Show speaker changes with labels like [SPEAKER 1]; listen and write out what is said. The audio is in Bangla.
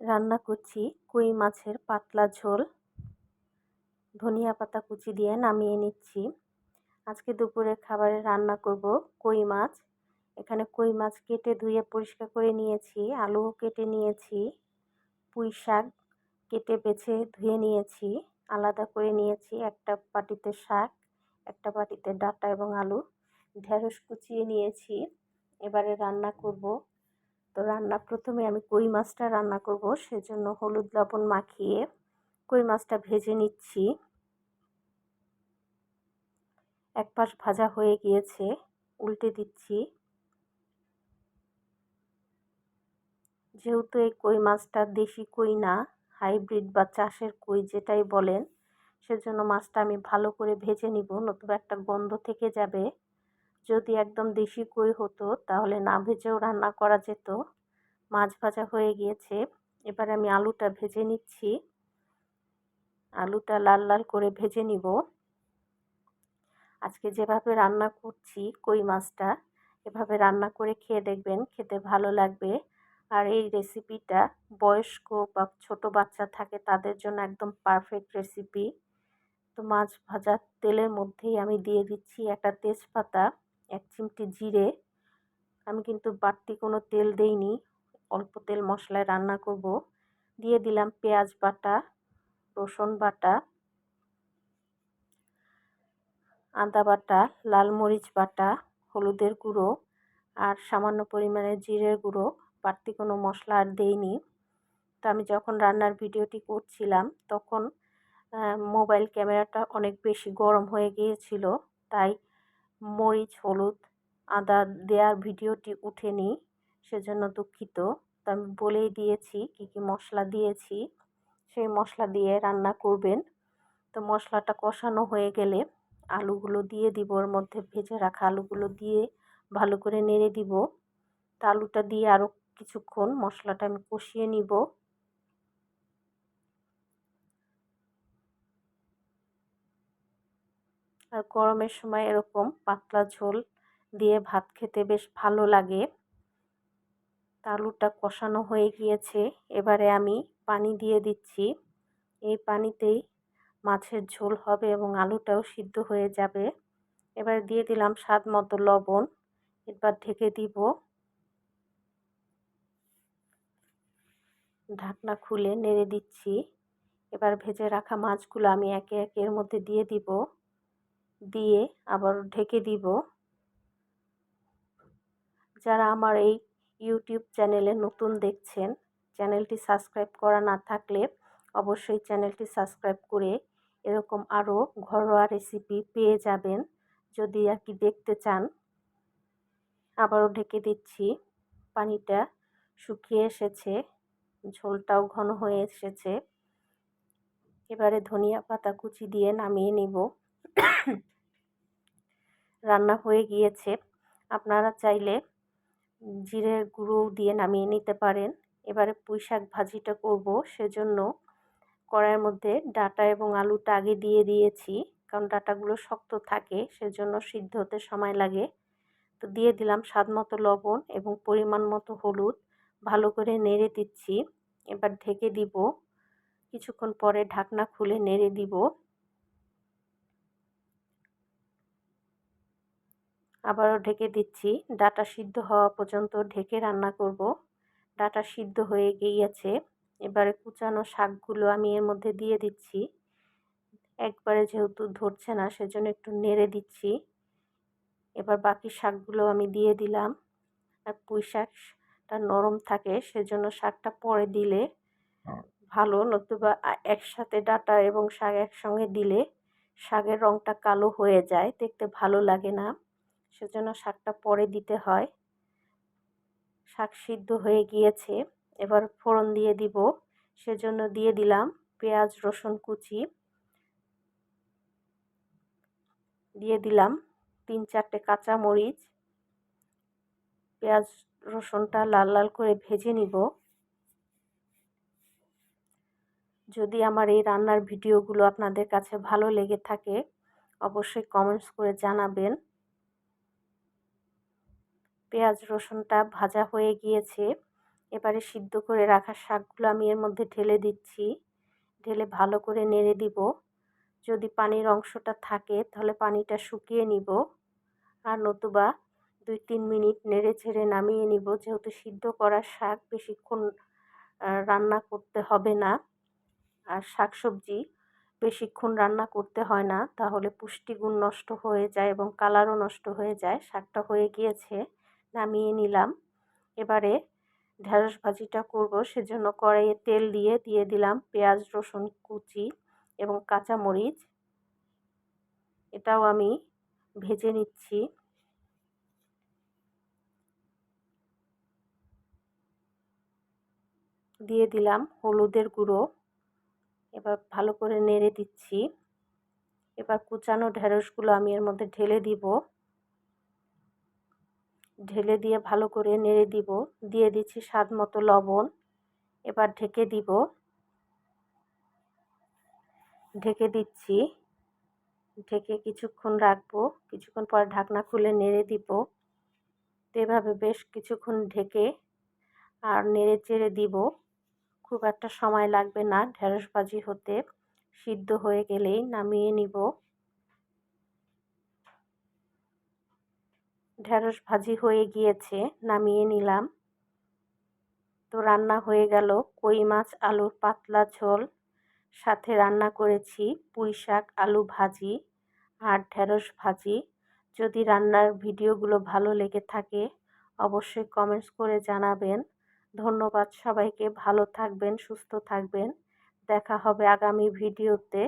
[SPEAKER 1] রান্না করছি। কই মাছের পাতলা ঝোল। ধনিয়া পাতা কুচি দিয়ে নামিয়ে নিচ্ছি। আজকে দুপুরে খাবারে রান্না করব কই মাছ। এখানে কই মাছ কেটে ধুয়ে পরিষ্কার করে নিয়েছি, আলুও কেটে নিয়েছি, পুঁই শাক কেটে বেছে ধুয়ে নিয়েছি, আলাদা করে নিয়েছি একটা পাটিতে শাক, একটা পাটিতে ডাটা এবং আলু। ঢেঁড়স কুচিয়ে নিয়েছি। এবারে রান্না করব তো রান্না প্রথমে আমি কই মাছটা রান্না করব, সেজন্য হলুদ লবণ মাখিয়ে কই মাছটা ভেজে নিচ্ছি। এক পাশ ভাজা হয়ে গিয়েছে, উল্টে দিচ্ছি। যেহেতু এই কই মাছটা দেশি কই না, হাইব্রিড বা চাষের কই যেটাই বলেন, সেজন্য মাছটা আমি ভালো করে ভেজে নিব, নতুবা একটা গন্ধ থেকে যাবে। যদি একদম দেশি কই হতো, তাহলে না ভেজেও রান্না করা যেত। মাছ ভাজা হয়ে গিয়েছে। এবার আমি আলুটা ভেজে নিচ্ছি। আলুটা লাল লাল করে ভেজে নিব। আজকে যেভাবে রান্না করছি কই মাছটা, এভাবে রান্না করে খেয়ে দেখবেন খেতে ভালো লাগবে। আর এই রেসিপিটা বয়স্ক বা ছোট বাচ্চা থাকে তাদের জন্য একদম পারফেক্ট রেসিপি তো মাছ ভাজার তেলের মধ্যেই আমি দিয়ে দিচ্ছি একটা তেজপাতা। এক চিমটি জিরে, আমি কিন্তু বাড়তি কোনো তেল দেইনি, অল্প তেল মশলায় রান্না করব। দিয়ে দিলাম পেঁয়াজ বাটা, রসুন বাটা, আদা বাটা, লাল মরিচ বাটা, হলুদের গুঁড়ো আর সামান্য পরিমাণে জিরের গুঁড়ো। বাড়তি কোনো মশলা আর দেইনি। তো আমি যখন রান্নার ভিডিওটি করছিলাম, তখন মোবাইল ক্যামেরাটা অনেক বেশি গরম হয়ে গিয়েছিল, তাই মরিচ, হলুদ, আদা দেওয়ার ভিডিওটি উঠেনি, সেজন্য দুঃখিত। তো আমি বলেই দিয়েছি কি কি মশলা দিয়েছি। সেই মশলা দিয়ে রান্না করবেন। তো মশলাটা কষানো হয়ে গেলে আলুগুলো দিয়ে দিব, ওর মধ্যে ভেজে রাখা আলুগুলো দিয়ে ভালো করে নেড়ে দিব। তা আলুটা দিয়ে আরও কিছুক্ষণ মশলাটা আমি কষিয়ে নিব। আর গরমের সময় এরকম পাতলা ঝোল দিয়ে ভাত খেতে বেশ ভালো লাগে। আলুটা কষানো হয়ে গিয়েছে। এবারে আমি পানি দিয়ে দিচ্ছি। এই পানিতেই মাছের ঝোল হবে এবং আলুটাও সিদ্ধ হয়ে যাবে। এবার দিয়ে দিলাম স্বাদ মতো লবণ। এবার ঢেকে দিব। ঢাকনা খুলে নেড়ে দিচ্ছি। এবার ভেজে রাখা মাছগুলো আমি একে একে এর মধ্যে দিয়ে দিব। দিয়ে আবার ঢেকে দিব। যারা আমার এই ইউটিউব চ্যানেলে নতুন দেখছেন চ্যানেলটি সাবস্ক্রাইব করা না থাকলে অবশ্যই চ্যানেলটি সাবস্ক্রাইব করে এরকম আরও ঘরোয়া রেসিপি পেয়ে যাবেন। যদি আর কি দেখতে চান, আবারও ঢেকে দিচ্ছি। পানিটা শুকিয়ে এসেছে, ঝোলটাও ঘন হয়ে এসেছে। এবারে ধনিয়া পাতা কুচি দিয়ে নামিয়ে নিব। রান্না হয়ে গিয়েছে। আপনারা চাইলে জিরের গুঁড়ো দিয়ে নামিয়ে নিতে পারেন। এবারে পুঁই শাক ভাজিটা করব, সেজন্য কড়াইয়ের মধ্যে ডাটা এবং আলুটা আগে দিয়ে দিয়েছি, কারণ ডাটাগুলো শক্ত থাকে, সেজন্য সিদ্ধ হতে সময় লাগে। তো দিয়ে দিলাম স্বাদ মতো লবণ এবং পরিমাণ মতো হলুদ। ভালো করে নেড়ে দিচ্ছি, এবার ঢেকে দিব। কিছুক্ষণ পরে ঢাকনা খুলে নেড়ে দিব। আবারও ঢেকে দিচ্ছি। ডাটা সিদ্ধ হওয়া পর্যন্ত ঢেকে রান্না করব। ডাটা সিদ্ধ হয়ে গিয়েছে। এবারে কুচানো শাকগুলো আমি এর মধ্যে দিয়ে দিচ্ছি। একবারে যেহেতু ধরছে না, সেজন্য একটু নেড়ে দিচ্ছি। এবার বাকি শাকগুলো আমি দিয়ে দিলাম। আর পুঁই শাকটা নরম থাকে, সেজন্য শাকটা পরে দিলে ভালো। নতুবা একসাথে ডাটা এবং শাক একসঙ্গে দিলে শাকের রঙটা কালো হয়ে যায়, দেখতে ভালো লাগে না। সেজন্য শাকটা পরে দিতে হয়। শাক সিদ্ধ হয়ে গিয়েছে। এবার ফোড়ন দিয়ে দিব। সেজন্য দিয়ে দিলাম পেঁয়াজ, রসুন কুচি। দিয়ে দিলাম তিন চারটে কাঁচা মরিচ। পেঁয়াজ, রসুনটা লাল লাল করে ভেজে নিব। যদি আমার এই রান্নার ভিডিওগুলো আপনাদের কাছে ভালো লেগে থাকে, অবশ্যই কমেন্টস করে জানাবেন। পেঁয়াজ, রসুনটা ভাজা হয়ে গিয়েছে। এবারে সিদ্ধ করে রাখা শাকগুলো আমি এর মধ্যে ঢেলে দিচ্ছি। ঢেলে ভালো করে নেড়ে দিব। যদি পানির অংশটা থাকে, তাহলে পানিটা শুকিয়ে নিব। আর নতুবা দুই তিন মিনিট নেড়ে ছেড়ে নামিয়ে নিব। যেহেতু সিদ্ধ করা শাক, বেশিক্ষণ রান্না করতে হবে না। আর শাক সবজি বেশিক্ষণ রান্না করতে হয় না। তাহলে পুষ্টিগুণ নষ্ট হয়ে যায় এবং কালারও নষ্ট হয়ে যায়। শাকটা হয়ে গিয়েছে। নামিয়ে নিলাম। এবারে ঢেঁড়স ভাজিটা করব, সেজন্য কড়াইয়ে তেল দিয়ে দিয়ে দিলাম পেঁয়াজ, রসুন কুচি এবং কাঁচামরিচ। এটাও আমি ভেজে নিচ্ছি। দিয়ে দিলাম হলুদের গুঁড়ো। এবার ভালো করে নেড়ে দিচ্ছি। এবার কুচানো ঢেঁড়সগুলো আমি এর মধ্যে ঢেলে দিব। ঢেলে দিয়ে ভালো করে নেড়ে দিব। দিয়ে দিচ্ছি স্বাদ মতো লবণ। এবার ঢেকে দিব। ঢেকে দিচ্ছি। ঢেকে কিছুক্ষণ রাখব। কিছুক্ষণ পর ঢাকনা খুলে নেড়ে দিব। তো এভাবে বেশ কিছুক্ষণ ঢেকে আর নেড়ে চেড়ে দিব। খুব একটা সময় লাগবে না। ঢেঁড়স ভাজি হতে সিদ্ধ হয়ে গেলেই নামিয়ে নিব। ঢেঁড়স ভাজি হয়ে গিয়েছে, নামিয়ে নিলাম। তো রান্না হয়ে গেল। কই মাছ, আলুর পাতলা ঝোল। সাথে রান্না করেছি পুঁই শাক, আলু ভাজি আর ঢেঁড়স ভাজি। যদি রান্নার ভিডিওগুলো ভালো লেগে থাকে, অবশ্যই কমেন্টস করে জানাবেন। ধন্যবাদ সবাইকে। ভালো থাকবেন, সুস্থ থাকবেন। দেখা হবে আগামী ভিডিওতে।